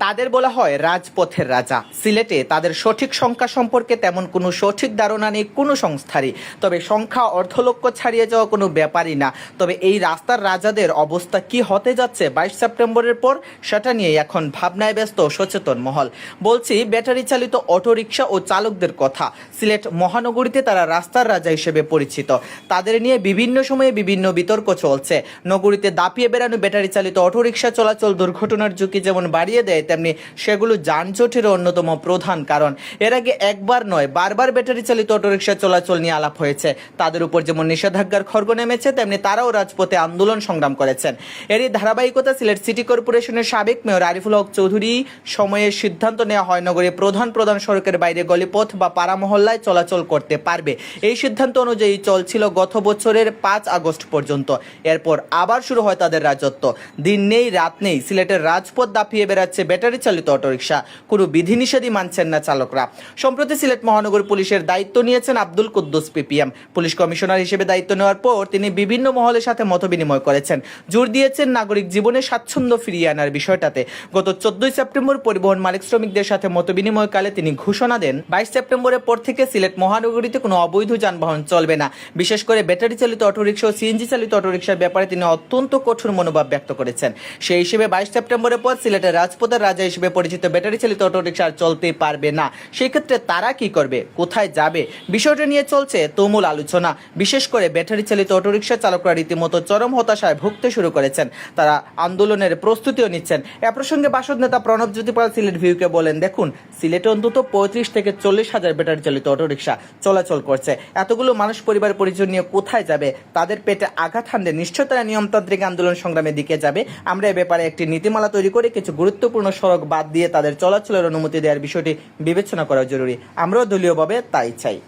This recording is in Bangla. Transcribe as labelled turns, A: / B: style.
A: তাদের বলা হয় রাজপথের রাজা। সিলেটে তাদের সঠিক সংখ্যা সম্পর্কে তেমন কোনো সঠিক ধারণা নেই কোনো সংস্থারই। তবে সংখ্যা অর্ধলক্ষ ছাড়িয়ে যাওয়া কোনো ব্যাপারই না। তবে এই রাস্তার রাজাদের অবস্থা কি হতে যাচ্ছে বাইশ সেপ্টেম্বরের পর, সেটা নিয়ে এখন ভাবনায় ব্যস্ত সচেতন মহল। বলছি, ব্যাটারি চালিত অটোরিকশা ও চালকদের কথা। সিলেট মহানগরীতে তারা রাস্তার রাজা হিসেবে পরিচিত। তাদের নিয়ে বিভিন্ন সময়ে বিভিন্ন বিতর্ক চলছে। নগরীতে দাপিয়ে বেড়ানো ব্যাটারি চালিত অটোরিকশা চলাচল দুর্ঘটনার ঝুঁকি যেমন বাড়িয়ে দেয় তেমনি সেগুলো যানজটের অন্যতম প্রধান কারণ। এর আগে একবার নয়, বারবার ব্যাটারি চালিত অটোরিকশা চলাচল নিয়ে আলাপ হয়েছে। তাদের উপর যেমন নিষেধাজ্ঞার খর্গ নেমেছে, তেমনি তারাও রাজপথে আন্দোলন সংগ্রাম করেছেন। এরই ধারাবাহিকতা সিলেট সিটি কর্পোরেশনের সাবেক মেয়র আরিফুল হক চৌধুরী সময়ে সিদ্ধান্ত নেওয়া হয় নগরে প্রধান প্রধান সড়কের বাইরে গলিপথ বা পাড়া মহল্লায় চলাচল করতে পারবে। এই সিদ্ধান্ত অনুযায়ী চলছিল গত বছরের পাঁচ আগস্ট পর্যন্ত। এরপর আবার শুরু হয় তাদের রাজত্ব। দিন নেই, রাত নেই, সিলেটের রাজপথ দাপিয়ে বেড়াচ্ছে ব্যাটারি চালিত অটোরিকশা। কোনো বিধিনিষেধই মানছেন না চালকরা। সম্প্রতি সিলেট মহানগর পুলিশের দায়িত্ব নিয়েছেন Abdul Kuddus PPM. Police commissioner হিসেবে দায়িত্ব নেওয়ার পর তিনি বিভিন্ন মহলের সাথে মতবিনিময় করেছেন। জোর দিয়েছেন নাগরিক জীবনে স্বাচ্ছন্দ্য ফিরিয়ে আনার বিষয়টাতে। গত চোদ্দই সেপ্টেম্বর পরিবহন মালিক শ্রমিকদের সাথে মতবিনিময়কালে তিনি ঘোষণা দেন, বাইশ সেপ্টেম্বরের পর থেকে সিলেট মহানগরীতে কোনো অবৈধ যানবাহন চলবে না। বিশেষ করে ব্যাটারি চালিত অটোরিকশা ও সিএনজি চালিত অটোরিকশার ব্যাপারে তিনি অত্যন্ত কঠোর মনোভাব ব্যক্ত করেছেন। সেই হিসেবে বাইশ সেপ্টেম্বরের পর সিলেটের রাজপথের রাজা হিসেবে পরিচিত ব্যাটারি চালিত অটোরিকশা চলতে পারবে না। সেক্ষেত্রে তারা কি করবে? কোথায় যাবে? বিষয়টা নিয়ে চলছে তুমুল আলোচনা। বিশেষ করে ব্যাটারি চালিত অটোরিকশা চালকরা রীতিমতো চরম হতাশায় ভুগতে শুরু করেছেন। তারা আন্দোলনের প্রস্তুতিও নিচ্ছেন। এ প্রসঙ্গে বাসদ নেতা প্রণব জ্যোতিপাল সিলেট ভিউকে বলেন, দেখুন, সিলেটে অন্তত পঁয়ত্রিশ থেকে চল্লিশ হাজার ব্যাটারি চালিত অটোরিকশা চলাচল করছে। এতগুলো মানুষ পরিবার পরিজন নিয়ে কোথায় যাবে? তাদের পেটে আঘাত হানলে নিশ্চয় তারা নিয়মতান্ত্রিক আন্দোলন সংগ্রামের দিকে যাবে। আমরা এ ব্যাপারে একটি নীতিমালা তৈরি করে কিছু গুরুত্বপূর্ণ সড়ক বাদ দিয়ে তাদের চলাচলের অনুমতি দেওয়ার বিষয়টি বিবেচনা করা জরুরি। আমরাও দলীয়ভাবে তাই চাই।